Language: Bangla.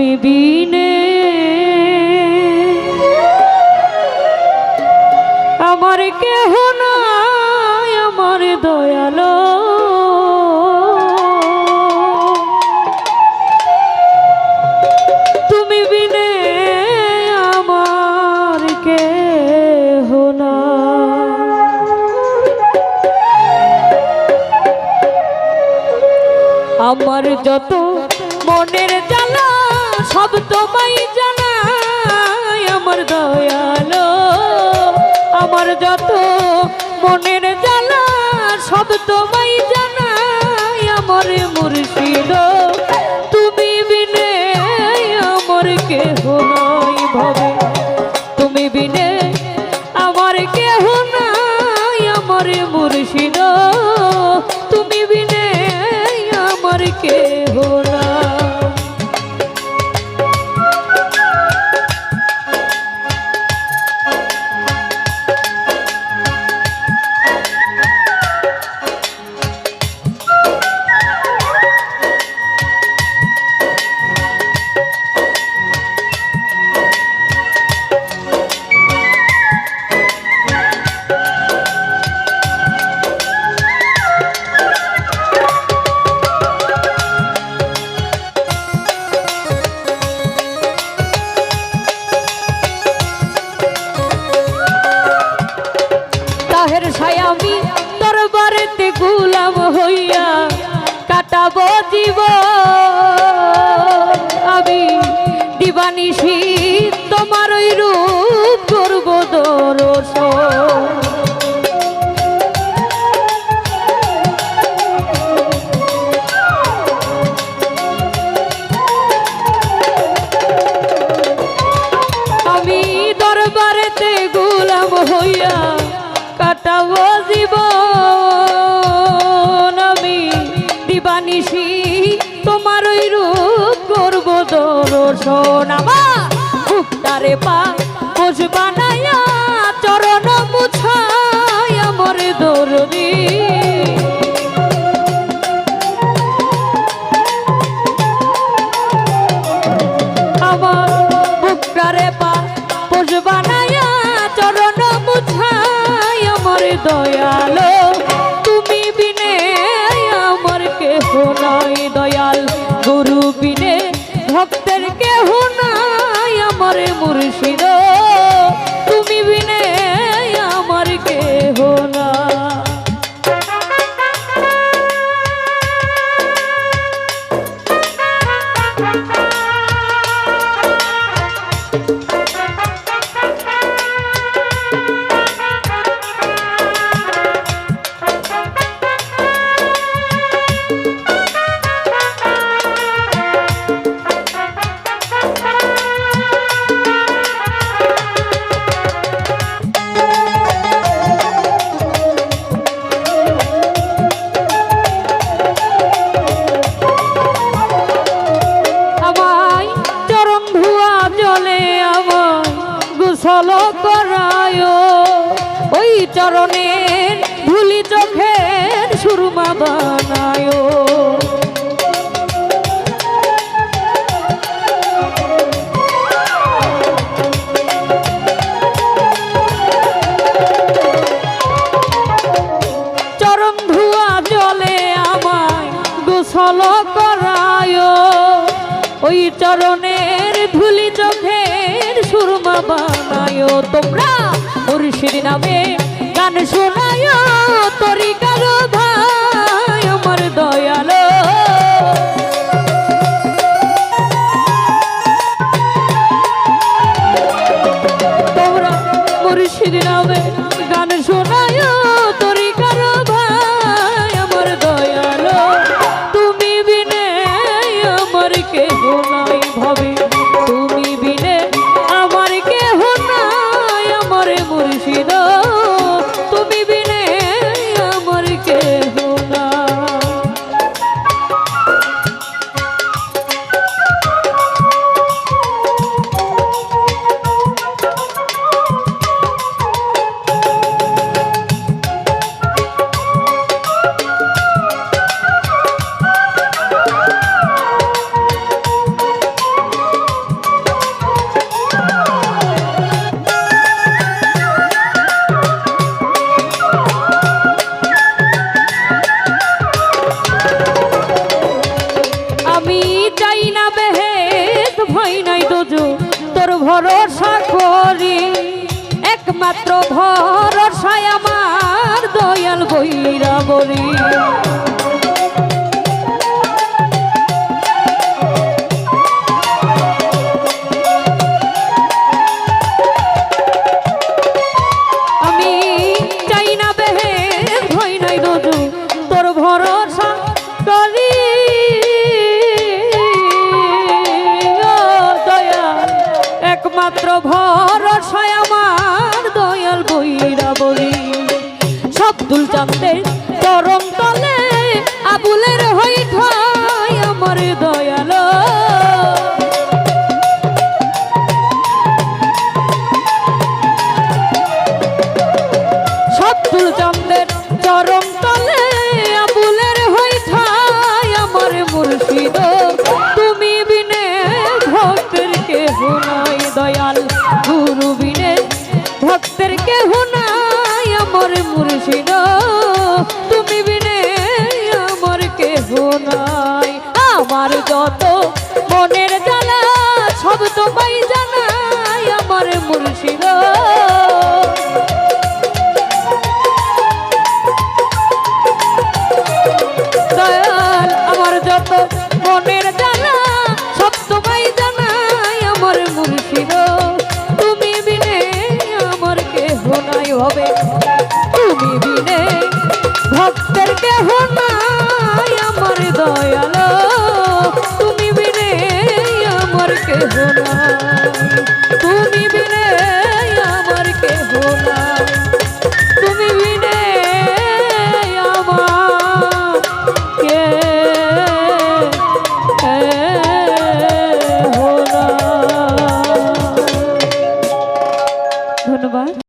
তুমি বিনে। আমার কেহ নাই, আমার দয়ালো। তুমি বিনে, আমার কেহ নাই। আমার যত মনের জ্বালা সব তোমায় জানাই আমার দয়ালো। আমার যত মনের জ্বালা, সব তোমায় জানাই আমার মুর্শিদ। তুমি বিনে আমার কেহ নাই ভবে। তুমি বিনে আমার কেহ নাই আমার মুর্শিদ। তুমি বিনে আমার কেহ নাই। ছায়ামি দরবারেতে গুলাম হইয়া কাটাবো জীব আমি দিবানিশি কাটাবো জীবন আমি। দিবানিশি তোমার ওই রূপ করব দর্শন আমার। বুকটারে পা পোষ গুরু বিনে ভক্তের কেহ নাই আমার মুর্শিদ। তুমি বিনে আমার কেহ না। আমায় চরণের ধুলি চোখের সুরমা বানায়। চরণ ধুয়া জলে আমায় গোসল করায়। ওই চরণের ধুলি চোখের সুরমা বানায়। তোমরা মুর্শিদ নামে গান শোনায় তরিকার ভাই আমার দয়ালো। তোমরা মুর্শিদ নামে গান শোনায় নাই নাই দজু। তোর ভরসা করি। একমাত্র ভরসায় আমার দয়াল বৈরা বলি নক্ষত্র ভ মুর্শিদ দয়াল আমার যত মনের